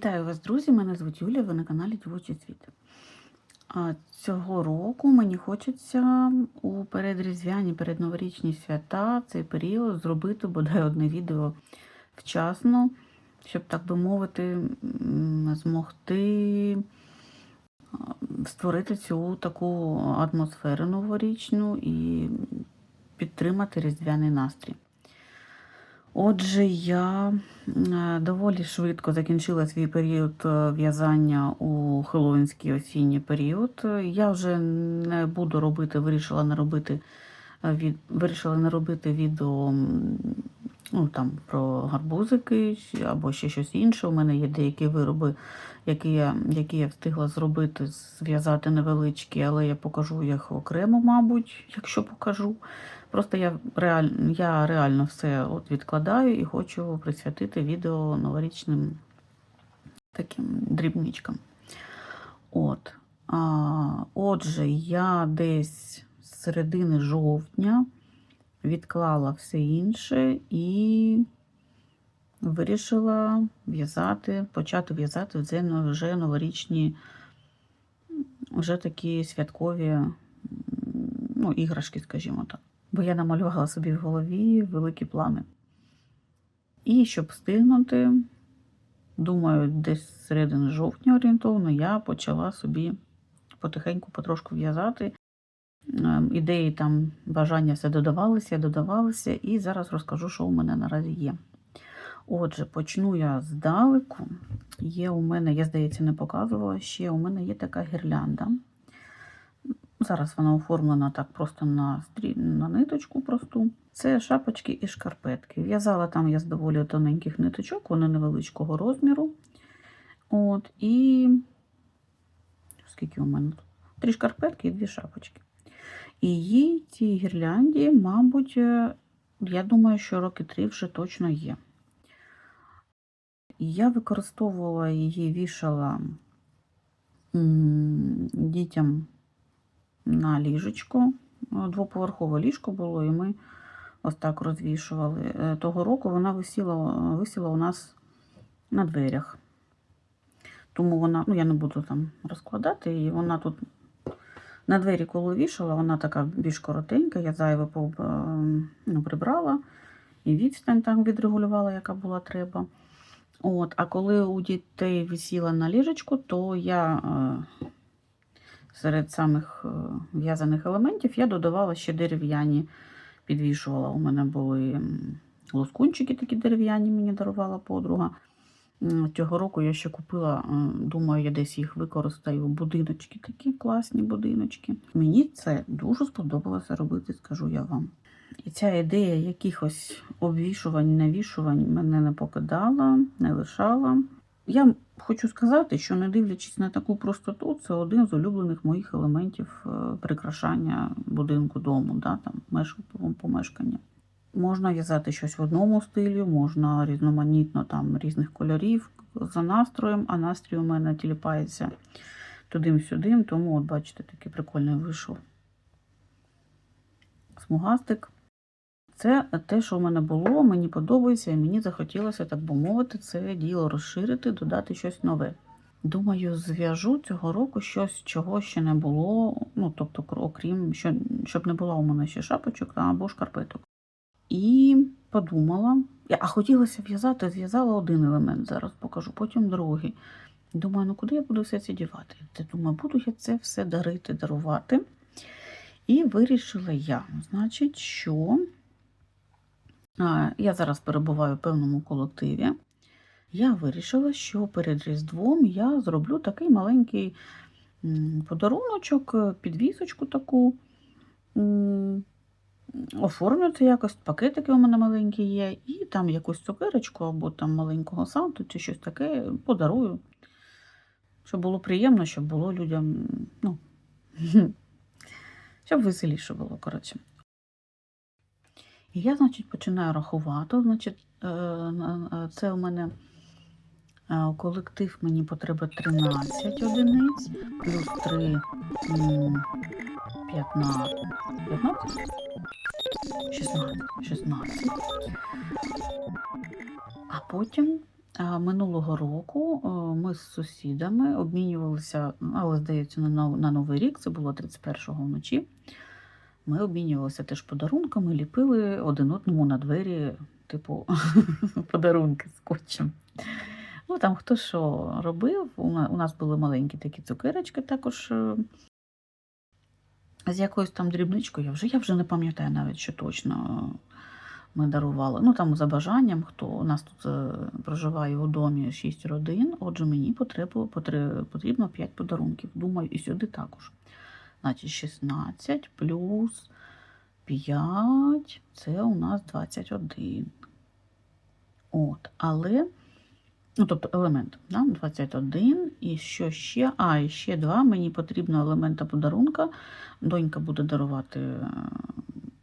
Вітаю вас, друзі! Мене звуть Юлія, ви на каналі Дівочий Світ. Цього року мені хочеться у передріздвяні, передноворічні свята цей період зробити бодай одне відео вчасно, щоб, так би мовити, змогти створити цю таку атмосферу новорічну і підтримати різдвяний настрій. Отже, я е, доволі швидко закінчила свій період е, в'язання у хеллоуінський осінній період. Я вже не буду робити, вирішила не робити е, від, вирішила не робити відео ну, там, про гарбузики або ще щось інше. У мене є деякі вироби, які я, які я встигла зробити, зв'язати невеличкі, але я покажу їх окремо, мабуть, якщо покажу. Просто я реально, я реально все от відкладаю і хочу присвятити відео новорічним таким дрібничкам. От. А, отже, я десь з середини жовтня відклала все інше і вирішила в'язати, почати в'язати вже, новорічні, вже такі святкові ну, іграшки, скажімо так бо я намалювала собі в голові великі плани. І щоб встигнути, думаю, десь середини жовтня орієнтовно я почала собі потихеньку, потрошку в'язати. Ем, Ідеї там, бажання все додавалися, додавалися, і зараз розкажу, що у мене наразі є. Отже, почну я здалеку. Є у мене, я здається, не показувала ще, у мене є така гірлянда. Зараз вона оформлена так просто на, стрі... на ниточку просту. Це шапочки і шкарпетки. В'язала там я з доволі тоненьких ниточок, вони невеличкого розміру. От, і скільки у мене тут? Три шкарпетки і дві шапочки. І їй цій гірлянді, мабуть, е, я думаю, що роки три вже точно є. Я використовувала її, вішала дітям на ліжечко. Двоповерхове ліжко було, і ми ось так розвішували. Е, Того року вона висіла, висіла у нас на дверях. Тому вона, ну я не буду там розкладати, і вона тут на двері, коли вішала, вона така більш коротенька, я зайве е, ну, прибрала і відстань так відрегулювала, яка була треба. От, а коли у дітей висіла на ліжечку, то я е, серед самих е, в'язаних елементів я додавала ще дерев'яні, підвішувала. У мене були лоскунчики такі дерев'яні, мені дарувала подруга. Цього року я ще купила, думаю, я десь їх використаю. Будиночки такі класні будиночки. Мені це дуже сподобалося робити, скажу я вам. І ця ідея якихось обвішувань, навішувань мене не покидала, не лишала. Я хочу сказати, що не дивлячись на таку простоту, це один з улюблених моїх елементів е, прикрашання будинку дому, да, там, меш- помешкання. Можна в'язати щось в одному стилі, можна різноманітно там різних кольорів за настроєм, а настрій у мене тіліпається туди-сюди, тому, от бачите, такий прикольний вийшов смугастик. Це те, що в мене було, мені подобається, і мені захотілося, так би мовити, це діло розширити, додати щось нове. Думаю, зв'яжу цього року щось, чого ще не було, ну, тобто, окрім, що, щоб не було у мене ще шапочок або шкарпеток. І подумала, а хотілося в'язати, зв'язала один елемент, зараз покажу, потім другий. Думаю, ну куди я буду все це дівати? Думаю, буду я це все дарити, дарувати. І вирішила я, значить, що я зараз перебуваю в певному колективі. Я вирішила, що перед Різдвом я зроблю такий маленький подаруночок, підвісочку таку. М, Оформлю це якось, пакетики у мене маленькі є, і там якусь цукерочку або там маленького санту чи щось таке подарую. Щоб було приємно, щоб було людям, ну, щоб веселіше було, коротше. І я, значить, починаю рахувати. Значить, е, е, це у мене е, колектив мені потреба 13 одиниць, плюс 3 15, 15? 16, 16. А потім Минулого року ми з сусідами обмінювалися, але здається, на Новий рік, це було 31-го вночі. Ми обмінювалися теж подарунками, ліпили один одному на двері, типу, подарунки скотчем. Ну, там хто що робив. У нас були маленькі такі цукерочки також. З якоюсь там дрібничкою, я вже, я вже не пам'ятаю навіть, що точно е, ми дарували. Ну там за бажанням, хто у нас тут е, проживає у домі 6 родин, отже, мені потребу, потрібно 5 подарунків. Думаю, і сюди також. Значить, 16 плюс 5 це у нас 21. От, але, ну, тобто елемент, да? 21, і що ще? А, і ще два. Мені потрібно елемента подарунка. Донька буде дарувати е,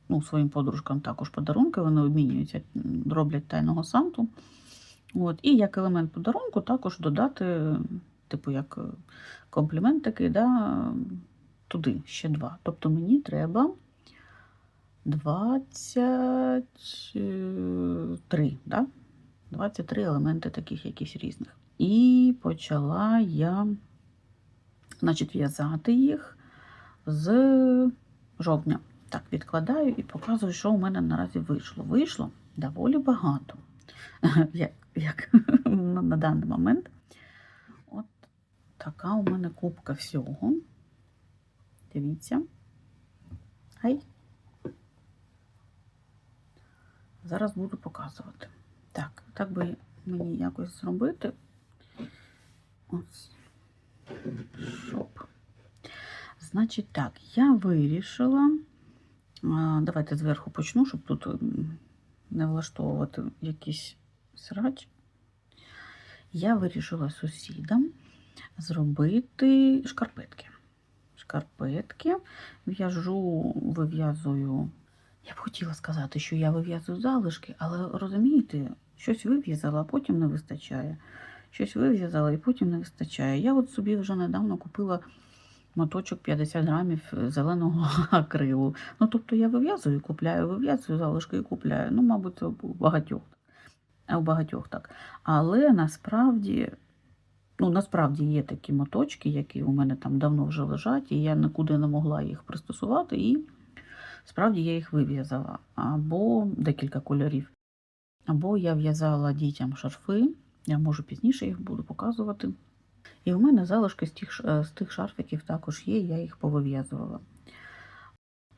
ну, своїм подружкам також подарунки. Вони обмінюються, роблять тайного санту. От, і як елемент подарунку також додати, е, типу, як е, комплімент такий, да, туди ще два. Тобто мені треба 23, да? 23 елементи таких якісь різних. І почала я, значить, в'язати їх з жовтня. Так, відкладаю і показую, що у мене наразі вийшло. Вийшло доволі багато, як, як на, даний момент. От така у мене кубка всього. Дивіться. Ай. Зараз буду показувати. Так, так би мені якось зробити. Ось. Щоб. Значить, так, я вирішила. Давайте зверху почну, щоб тут не влаштовувати якийсь срач. Я вирішила сусідам зробити шкарпетки. Шкарпетки в'яжу, вив'язую. Я б хотіла сказати, що я вив'язую залишки, але розумієте, щось вив'язала, а потім не вистачає. Щось вив'язала і потім не вистачає. Я от собі вже недавно купила моточок 50 грамів зеленого акрилу. Ну, тобто я вив'язую, купляю, вив'язую залишки і купляю. Ну, мабуть, у багатьох. У багатьох так. Але насправді, ну, насправді є такі моточки, які у мене там давно вже лежать, і я нікуди не могла їх пристосувати. І справді я їх вив'язала. Або декілька кольорів. Або я в'язала дітям шарфи. Я можу пізніше їх буду показувати. І в мене залишки з тих, е, з тих шарфиків також є, я їх повив'язувала.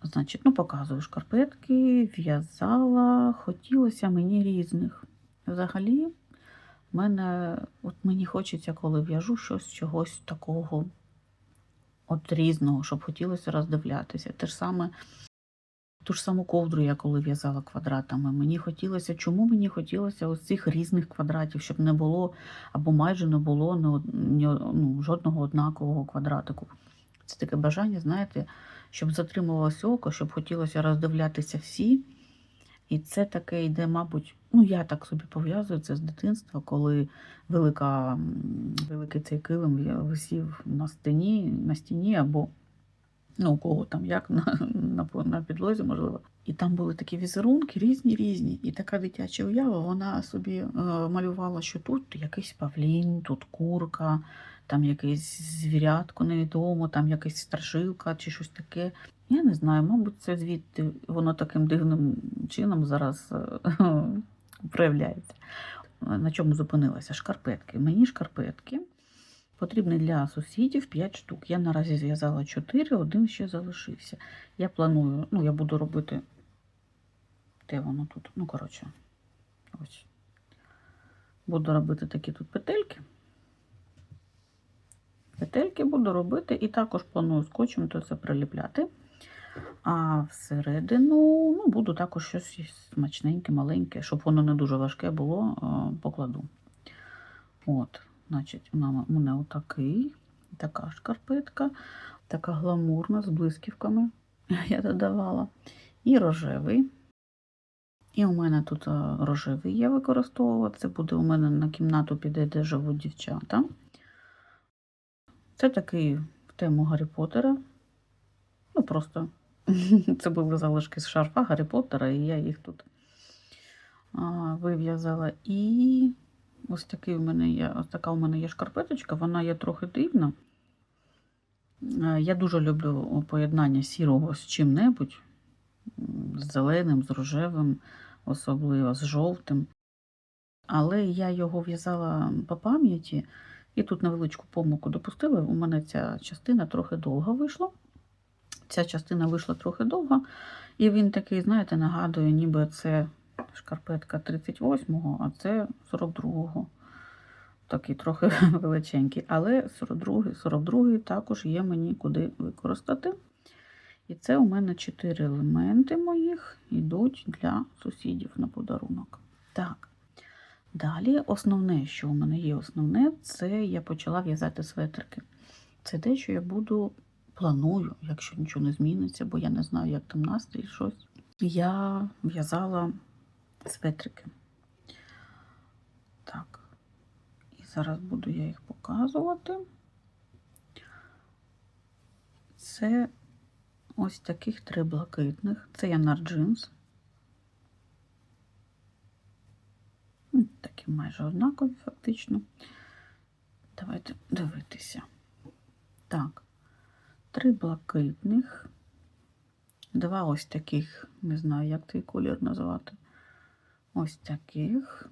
Значить, ну, показую шкарпетки, в'язала, хотілося мені різних. Взагалі, мене, от мені хочеться, коли в'яжу щось чогось такого от різного, щоб хотілося роздивлятися. Те ж саме, ту ж саму ковдру я коли в'язала квадратами. Мені хотілося, чому мені хотілося ось цих різних квадратів, щоб не було або майже не було ні ну, жодного однакового квадратику. Це таке бажання, знаєте, щоб затримувалося око, щоб хотілося роздивлятися всі. І це таке йде, мабуть, ну я так собі пов'язую це з дитинства, коли велика, великий цей килим висів на стіні, на стіні або ну, у кого там як на, на, на підлозі, можливо. І там були такі візерунки різні, різні. І така дитяча уява, вона собі е, малювала, що тут якийсь павлін, тут курка, там якесь звірятко невідомо, там якась страшилка чи щось таке. Я не знаю, мабуть, це звідти воно таким дивним чином зараз е, проявляється. На чому зупинилася? Шкарпетки. Мені шкарпетки потрібні для сусідів 5 штук. Я наразі зв'язала 4, один ще залишився. Я планую, ну, я буду робити. Де воно тут? Ну, коротше, ось. Буду робити такі тут петельки. Петельки буду робити і також планую скотчем то це приліпляти. А всередину ну, буду також щось смачненьке, маленьке, щоб воно не дуже важке було, е, покладу. От, значить, мене- у мене отакий, така шкарпетка, така гламурна з блисківками я додавала. І рожевий. І у мене тут е, рожевий я використовувала. Це буде у мене на кімнату піде, де живуть дівчата. Це такий в тему Гаррі Поттера. Ну, просто це були залишки з шарфа Гаррі Поттера, і я їх тут вив'язала. І ось такий у мене є, ось така у мене є шкарпеточка, вона є трохи дивна. Е, Я дуже люблю поєднання сірого з чим-небудь, з зеленим, з рожевим, особливо з жовтим. Але я його в'язала по пам'яті, і тут невеличку помилку допустила. У мене ця частина трохи довго вийшла. Ця частина вийшла трохи довго, і він такий, знаєте, нагадує, ніби це шкарпетка 38-го, а це 42-го. Такий трохи величенький. Але 42-й 42 також є мені куди використати. І це у мене 4 елементи моїх йдуть для сусідів на подарунок. Так. Далі, основне, що у мене є основне, це я почала в'язати светрики. Це те, що я буду планую, якщо нічого не зміниться, бо я не знаю, як там настрій щось. Я в'язала светрики. Так. І зараз буду я їх показувати. Це ось таких три блакитних. Це Янар Джинс. Такі майже однакові, фактично. Давайте дивитися. Так, три блакитних, два ось таких, не знаю, як цей колір назвати. Ось таких.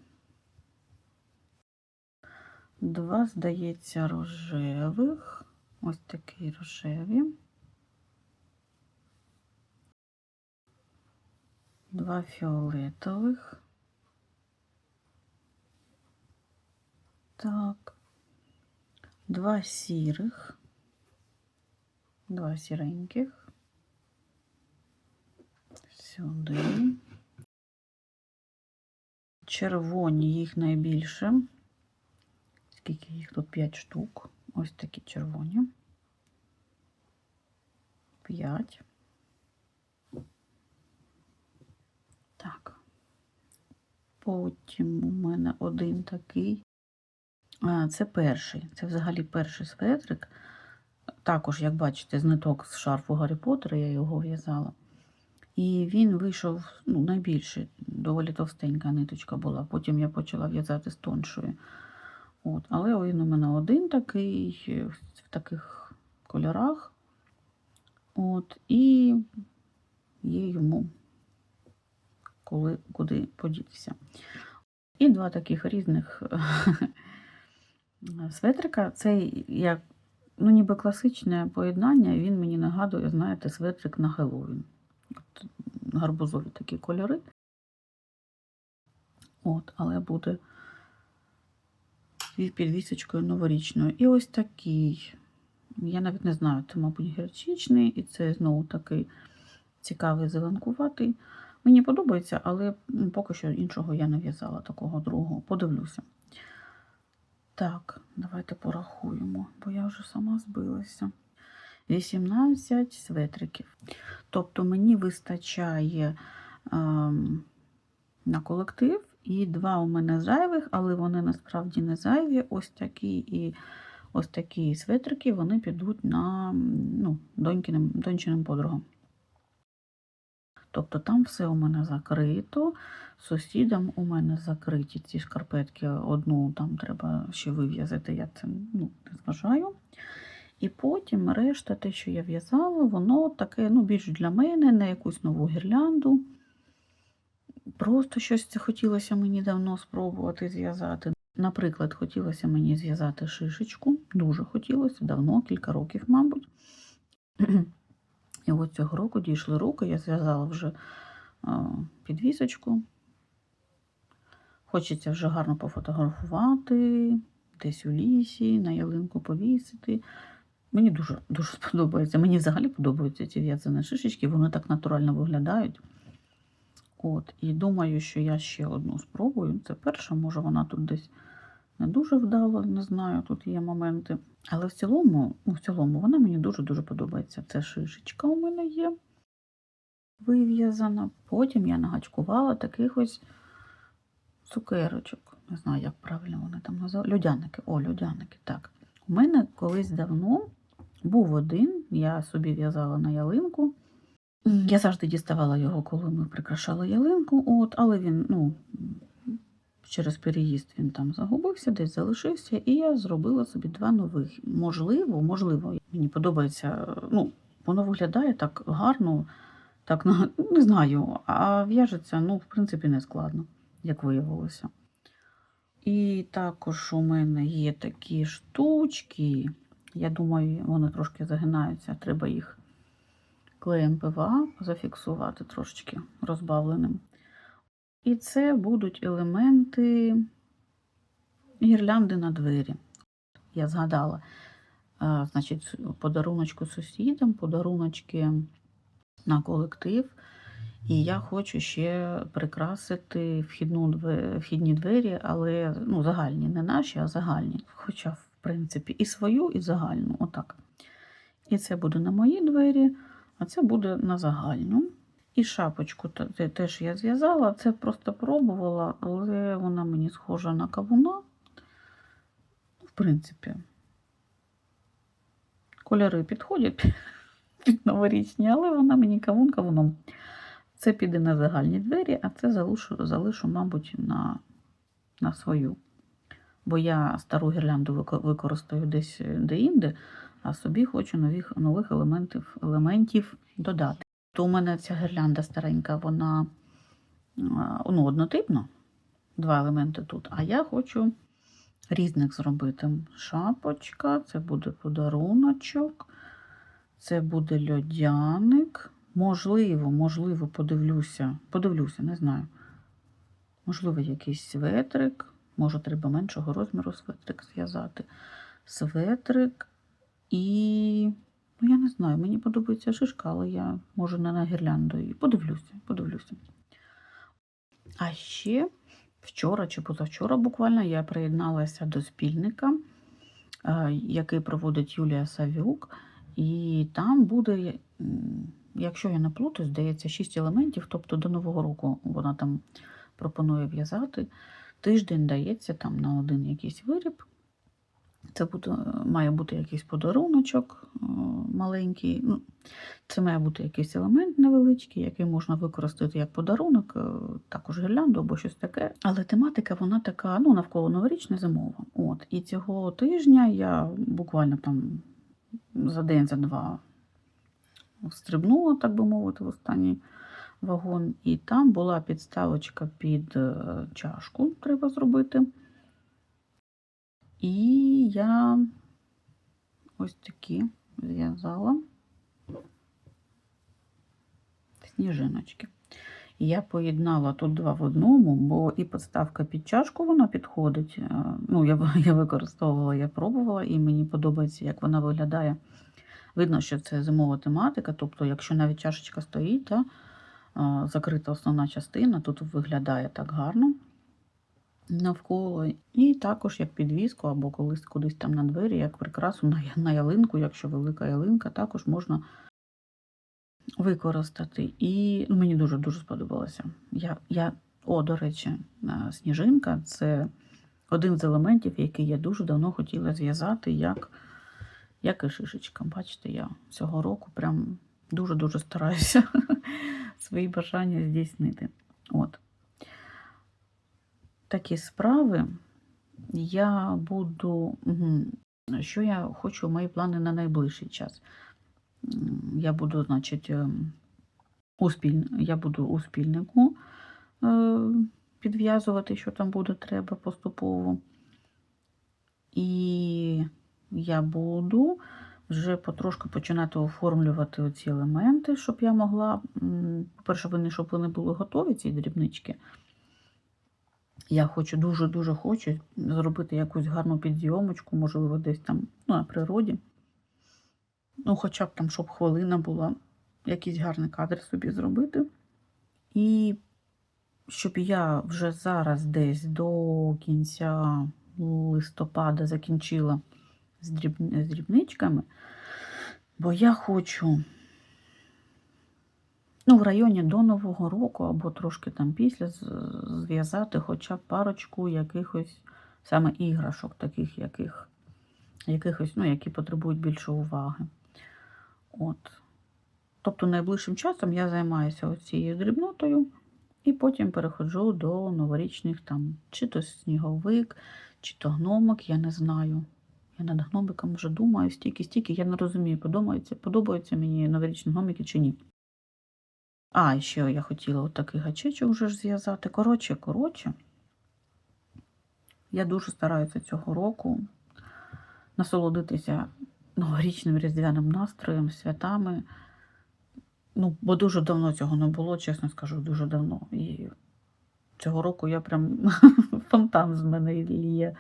Два, здається, рожевих. Ось такі рожеві. Два фіолетових. Так. Два сірих. Два сіреньких. Сюди. Червоні їх найбільше. Скільки їх тут? 5 штук. Ось такі червоні. 5. Так. Потім у мене один такий. А, це перший. Це взагалі перший светрик. Також, як бачите, з ниток з шарфу Гаррі Поттера я його в'язала. І він вийшов ну, найбільший, доволі товстенька ниточка була. Потім я почала в'язати з тоншою. От. Але він у мене один такий, е, в таких кольорах. От. І є йому коли, куди подітися. І два таких різних светрика. Це як, ну, ніби класичне поєднання, він мені нагадує, знаєте, светрик на Хеллоуін. Гарбузові такі кольори. От, але буде під підвісочкою новорічною. І ось такий. Я навіть не знаю, це, мабуть, гірчичний, і це знову такий цікавий зеленкуватий. Мені подобається, але поки що іншого я не в'язала такого другого. Подивлюся. Так, давайте порахуємо, бо я вже сама збилася. 18 светриків. Тобто мені вистачає ем, на колектив, і два у мене зайвих, але вони насправді не зайві. Ось такі і ось такі светрики вони підуть на ну, донькиним, дончиним подругам. Тобто там все у мене закрито. Сусідам у мене закриті ці шкарпетки. Одну там треба ще вив'язати, я це ну, не зважаю. І потім решта, те, що я в'язала, воно таке ну, більш для мене, на якусь нову гірлянду. Просто щось хотілося мені давно спробувати зв'язати. Наприклад, хотілося мені зв'язати шишечку. Дуже хотілося, давно, кілька років, мабуть. І от цього року дійшли руки, я зв'язала вже підвісочку. Хочеться вже гарно пофотографувати, десь у лісі, на ялинку повісити. Мені дуже, дуже сподобається. Мені взагалі подобаються ці в'язані шишечки, вони так натурально виглядають. От, І думаю, що я ще одну спробую. Це перша, може вона тут десь не дуже вдала, не знаю, тут є моменти. Але в цілому, ну, в цілому вона мені дуже-дуже подобається. Це шишечка у мене є вив'язана. Потім я нагачкувала таких ось цукерочок. Не знаю, як правильно вони там називають. Людяники. О, людяники, так. У мене колись давно був один, я собі в'язала на ялинку. Я завжди діставала його, коли ми прикрашали ялинку, от, але він, ну, через переїзд він там загубився, десь залишився, і я зробила собі два нових. Можливо, можливо, мені подобається. Ну, воно виглядає так гарно, так не знаю, а в'яжеться, ну, в принципі, не складно, як виявилося. І також у мене є такі штучки. Я думаю, вони трошки загинаються, треба їх клеєм ПВА зафіксувати трошечки розбавленим. І це будуть елементи гірлянди на двері. Я згадала, значить, подаруночку сусідам, подаруночки на колектив. І я хочу ще прикрасити вхідні двері, але ну, загальні, не наші, а загальні. Хоча, принципі, і свою, і загальну. Отак. І це буде на мої двері, а це буде на загальну. І шапочку те- те- теж я зв'язала. Це просто пробувала, але вона мені схожа на кавуна. В принципі, кольори підходять під новорічні, але вона мені кавун кавуном. Це піде на загальні двері, а це залишу, залишу мабуть, на, на свою. Бо я стару гірлянду використаю десь де-інде, а собі хочу нових, нових елементів, елементів додати. То у мене ця гірлянда старенька, вона ну, однотипна, два елементи тут. А я хочу різних зробити. Шапочка, це буде подаруночок, це буде льодяник. Можливо, можливо, подивлюся. Подивлюся, не знаю. Можливо, якийсь светрик. Може, треба меншого розміру светрик зв'язати. Светрик і. Ну, я не знаю, мені подобається шишка, але я можу не на гірлянду. І подивлюся, подивлюся. А ще вчора чи позавчора буквально я приєдналася до спільника, е, який проводить Юлія Савюк. І там буде, якщо я не плутаю, здається, 6 елементів. Тобто до Нового року вона там пропонує в'язати. Тиждень дається там на один якийсь виріб. Це буде, має бути якийсь подаруночок е, маленький. Ну, це має бути якийсь елемент невеличкий, який можна використати як подарунок, е, також гірлянду або щось таке. Але тематика вона така, ну, навколо новорічна зимова. От. І цього тижня я буквально там за день, за два стрибнула, так би мовити, в останній вагон. І там була підставочка під е, чашку, треба зробити. І я ось такі зв'язала сніжиночки. Я поєднала тут два в одному, бо і підставка під чашку вона підходить. Е, Ну, я, я використовувала, я пробувала, і мені подобається, як вона виглядає. Видно, що це зимова тематика, тобто, якщо навіть чашечка стоїть, та, закрита основна частина, тут виглядає так гарно навколо. І також як підвіску або колись кудись там на двері, як прикрасу на, на ялинку, якщо велика ялинка, також можна використати. І ну, мені дуже-дуже сподобалося. Я, я, о, до речі, е, сніжинка це один з елементів, який я дуже давно хотіла зв'язати, як, як і шишечка. Бачите, я цього року прям дуже-дуже стараюся свої бажання здійснити. От. Такі справи я буду. Що я хочу, мої плани на найближчий час. Я буду, значить, у спіль... я буду у спільнику е, підв'язувати, що там буде треба поступово. І я буду вже потрошку починати оформлювати оці елементи, щоб я могла, по-перше, вони, щоб вони були готові, ці дрібнички. Я хочу, дуже-дуже хочу зробити якусь гарну підйомочку, можливо, десь там ну, на природі. Ну, хоча б там, щоб хвилина була, якийсь гарний кадр собі зробити. І щоб я вже зараз десь до кінця листопада закінчила з, дріб... з дрібничками, бо я хочу ну, в районі до Нового року або трошки там після зв'язати хоча б парочку якихось саме іграшок, таких яких, якихось, ну, які потребують більше уваги. От. Тобто найближчим часом я займаюся цією дрібнотою І потім переходжу до новорічних там, чи то сніговик, чи то гномик, я не знаю. Я над гномиком вже думаю, стільки-стільки, я не розумію, подобаються, подобаються мені новорічні гномики чи ні. А, ще я хотіла отакий гачечок вже ж зв'язати. Коротше, коротше, я дуже стараюся цього року насолодитися новорічним різдвяним настроєм, святами. Ну, бо дуже давно цього не було, чесно скажу, дуже давно. І цього року я прям фонтан з мене ліє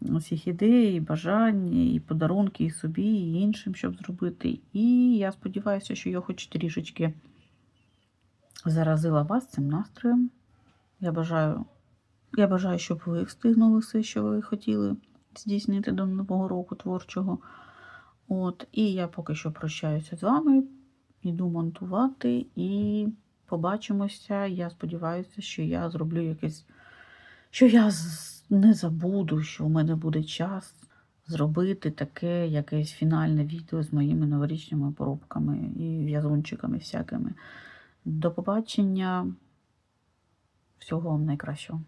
усіх ідей, і бажань, і подарунки і собі, і іншим, щоб зробити. І я сподіваюся, що я хоч трішечки заразила вас цим настроєм. Я бажаю, я бажаю, щоб ви встигнули все, що ви хотіли здійснити до Нового року творчого. От, і я поки що прощаюся з вами, іду монтувати і побачимося. Я сподіваюся, що я зроблю якесь, що я не забуду, що у мене буде час зробити таке якесь фінальне відео з моїми новорічними поробками і в'язунчиками всякими. До побачення. Всього вам найкращого.